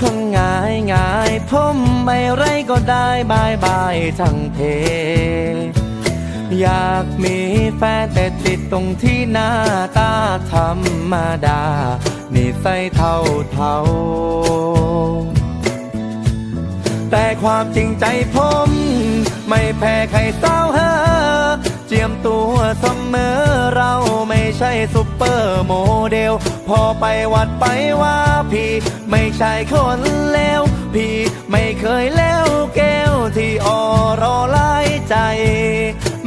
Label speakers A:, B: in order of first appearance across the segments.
A: คนง่ายง่ายผมไม่ไรก็ได้บายบายทั้งเพ อยากมีแฟนแต่ติดตรงที่หน้าตาธรรมดา นี่ใส่เท่าเท่าแต่ความจริงใจผม ไม่แพ้ใครเต้าหา ซุปเปอร์โมเดล พอไปวัดไปว่าพี่ ไม่ใช่คนเลวพี่ไม่เคยแล้วแก้วที่ออรอไล่ใจ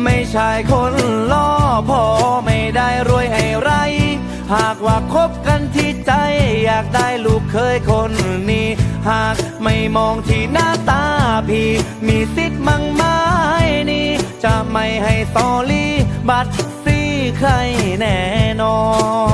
A: ไม่ใช่คนล่อพอไม่ได้รวยให้ไร หากว่าคบกันที่ใจ อยากได้ลูกเคยคนนี้ หากไม่มองที่หน้าตาพี่ มีสิทธิ์มั่งไม้นี่จะไม่ให้สอรี่บัตร ใครแน่นอน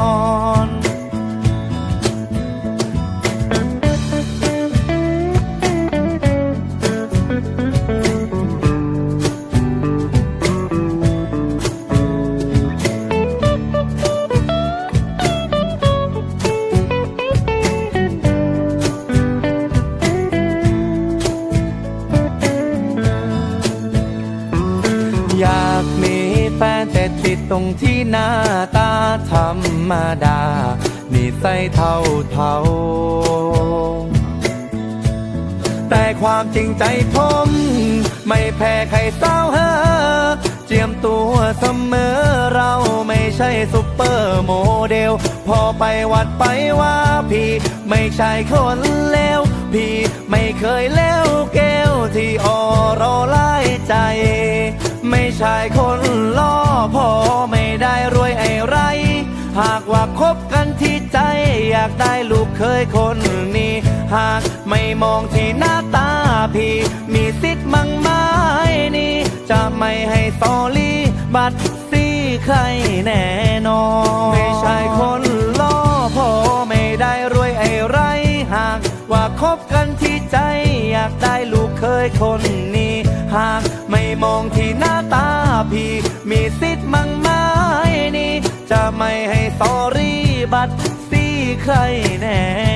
A: ติดตรงที่หน้าตาธรรมดานิสัยเท่าเท่า แต่ความจริงใจผม ไม่แพ้ใครเศร้าเฮอเจียมตัวเสมอเราไม่ใช่ซุปเปอร์โมเดล พอไปวัดไปว่าพี่ ไม่ใช่คนเลวพี่ไม่เคยแล้วแก้วที่ออรอไล่ใจ บกันที่ใจอยากได้ลูกเคยคนนี้ หากไม่มองที่หน้าตาพี่ มีสิทธิ์มั่งไม้นี่จะไม่ให้สอรี่บัตรซี่ใครแน่นอน ไม่ใช่คนล่อพอไม่ได้รวยไอ้ไรหากว่าคบกันที่ใจอยากได้ลูกเคยคนนี้ หากไม่มองที่หน้าตาพี่ มีสิทธิ์มั่งไม้นี่จะไม่ให้สอ รี่บั